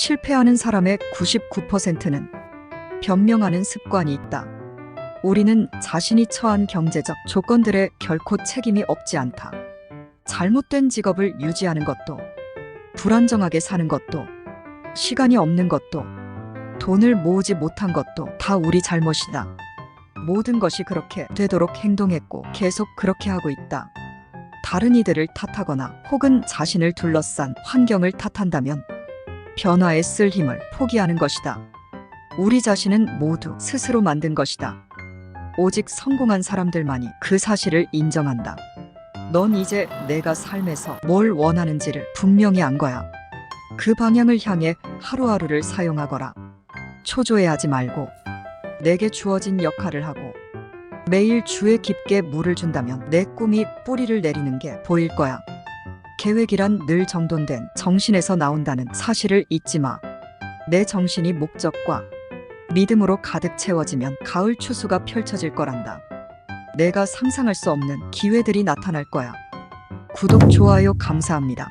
실패하는 사람의 99%는 변명하는 습관이 있다. 우리는 자신이 처한 경제적 조건들에 결코 책임이 없지 않다. 잘못된 직업을 유지하는 것도, 불안정하게 사는 것도, 시간이 없는 것도, 돈을 모으지 못한 것도 다 우리 잘못이다. 모든 것이 그렇게 되도록 행동했고 계속 그렇게 하고 있다. 다른 이들을 탓하거나 혹은 자신을 둘러싼 환경을 탓한다면 변화에 쓸 힘을 포기하는 것이다. 우리 자신은 모두 스스로 만든 것이다. 오직 성공한 사람들만이 그 사실을 인정한다. 넌 이제 내가 삶에서 뭘 원하는지를 분명히 안 거야. 그 방향을 향해 하루하루를 사용하거라. 초조해하지 말고 내게 주어진 역할을 하고 매일 주에 깊게 물을 준다면 내 꿈이 뿌리를 내리는 게 보일 거야. 계획이란 늘 정돈된 정신에서 나온다는 사실을 잊지 마. 내 정신이 목적과 믿음으로 가득 채워지면 가을 추수가 펼쳐질 거란다. 내가 상상할 수 없는 기회들이 나타날 거야. 구독, 좋아요 감사합니다.